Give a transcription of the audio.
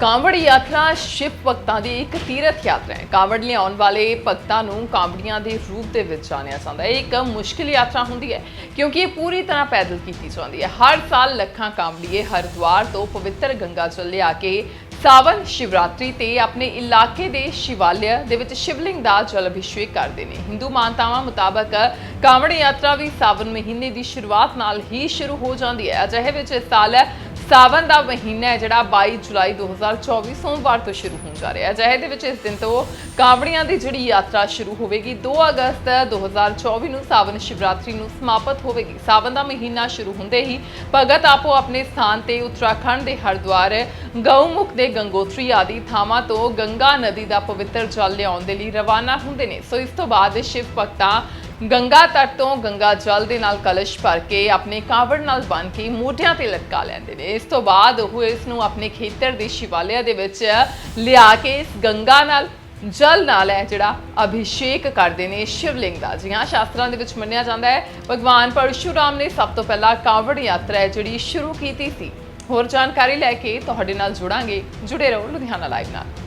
ਕਾਂਵੜ ਯਾਤਰਾ ਸ਼ਿਵ ਭਗਤਾਂ ਦੀ ਇੱਕ ਤੀਰਥ ਯਾਤਰਾ ਹੈ। ਕਾਂਵੜ ਲਿਆਉਣ ਵਾਲੇ ਭਗਤਾਂ ਨੂੰ ਕਾਂਵੜੀਆਂ ਦੇ ਰੂਪ ਦੇ ਵਿੱਚ ਜਾਣਿਆ ਜਾਂਦਾ ਹੈ। ਇਹ ਇੱਕ ਮੁਸ਼ਕਿਲ ਯਾਤਰਾ ਹੁੰਦੀ ਹੈ ਕਿਉਂਕਿ ਇਹ ਪੂਰੀ ਤਰ੍ਹਾਂ ਪੈਦਲ ਕੀਤੀ ਜਾਂਦੀ ਹੈ। ਹਰ ਸਾਲ ਲੱਖਾਂ ਕਾਂਵੜੀਏ ਹਰਿਦੁਆਰ ਤੋਂ ਪਵਿੱਤਰ ਗੰਗਾ ਜਲ ਲਿਆ ਕੇ ਸਾਵਨ ਸ਼ਿਵਰਾਤਰੀ ਤੇ ਆਪਣੇ ਇਲਾਕੇ ਦੇ ਸ਼ਿਵਾਲਿਆ ਦੇ ਵਿੱਚ ਸ਼ਿਵਲਿੰਗ ਦਾ ਜਲ ਅਭਿਸ਼ੇਕ ਕਰਦੇ ਨੇ। ਹਿੰਦੂ ਮਾਨਤਾਵਾਂ ਮੁਤਾਬਕ ਕਾਂਵੜ ਯਾਤਰਾ ਵੀ ਸਾਵਨ ਮਹੀਨੇ ਦੀ ਸ਼ੁਰੂਆਤ ਨਾਲ ਹੀ ਸ਼ੁਰੂ ਹੋ ਜਾਂਦੀ ਹੈ। ਅਜਿਹੇ ਵਿੱਚ ਇਸ ਸਾਲ ਸਾਵਨ ਦਾ ਮਹੀਨਾ ਹੈ ਜਿਹੜਾ 22 ਜੁਲਾਈ 2024 ਸੋਮਵਾਰ ਤੋਂ ਸ਼ੁਰੂ ਹੋਣ ਜਾ ਰਿਹਾ ਹੈ। ਅਜਿਹੇ ਦੇ ਵਿੱਚ ਇਸ ਦਿਨ ਤੋਂ ਕਾਂਵੜੀਆਂ ਦੀ ਜਿਹੜੀ ਯਾਤਰਾ ਸ਼ੁਰੂ ਹੋਵੇਗੀ। 2 ਅਗਸਤ 2024 ਨੂੰ ਸਾਵਨ ਸ਼ਿਵਰਾਤਰੀ ਨੂੰ ਸਮਾਪਤ ਹੋਵੇਗੀ। ਸਾਵਨ ਦਾ ਮਹੀਨਾ ਸ਼ੁਰੂ ਹੁੰਦੇ ਹੀ ਭਗਤ ਆਪੋ ਆਪਣੇ ਸਥਾਨ ਤੇ ਉੱਤਰਾਖੰਡ ਦੇ ਹਰਿਦੁਆਰ, ਗਊਮੁਖ ਦੇ ਗੰਗੋਤਰੀ ਆਦਿ ਥਾਵਾਂ ਤੋਂ ਗੰਗਾ ਨਦੀ ਦਾ ਪਵਿੱਤਰ ਜਲ ਲਿਆਉਣ ਦੇ ਲਈ ਰਵਾਨਾ ਹੁੰਦੇ ਨੇ। ਸੋ ਇਸ ਤੋਂ ਬਾਅਦ ਸ਼ਿਵ ਭਗਤਾਂ ਗੰਗਾ ਤਟ ਤੋਂ ਗੰਗਾ ਜਲ ਦੇ ਨਾਲ ਕਲਸ਼ ਭਰ ਕੇ ਆਪਣੇ ਕਾਵੜ ਨਾਲ ਬੰਨ ਕੇ ਮੋਢਿਆਂ ਤੇ ਲਟਕਾ ਲੈਂਦੇ ਨੇ। ਇਸ ਤੋਂ ਬਾਅਦ ਉਹ ਇਸ ਨੂੰ ਆਪਣੇ ਖੇਤਰ ਦੇ ਸ਼ਿਵਾਲਿਆ ਦੇ ਵਿੱਚ ਲਿਆ ਕੇ ਇਸ ਗੰਗਾ ਨਾਲ, ਜਲ ਨਾਲ ਹੈ ਜਿਹੜਾ ਅਭਿਸ਼ੇਕ ਕਰਦੇ ਨੇ ਸ਼ਿਵਲਿੰਗ ਦਾ। ਜੀ ਹਾਂ, ਸ਼ਾਸਤਰਾਂ ਦੇ ਵਿੱਚ ਮੰਨਿਆ ਜਾਂਦਾ ਹੈ, ਭਗਵਾਨ ਪਰਸ਼ੂਰਾਮ ਨੇ ਸਭ ਤੋਂ ਪਹਿਲਾਂ ਕਾਵੜ ਯਾਤਰਾ ਹੈ ਜਿਹੜੀ ਸ਼ੁਰੂ ਕੀਤੀ ਸੀ। ਹੋਰ ਜਾਣਕਾਰੀ ਲੈ ਕੇ ਤੁਹਾਡੇ ਨਾਲ ਜੁੜਾਂਗੇ। ਜੁੜੇ ਰਹੋ ਲੁਧਿਆਣਾ ਲਾਈਵ ਨਾਲ।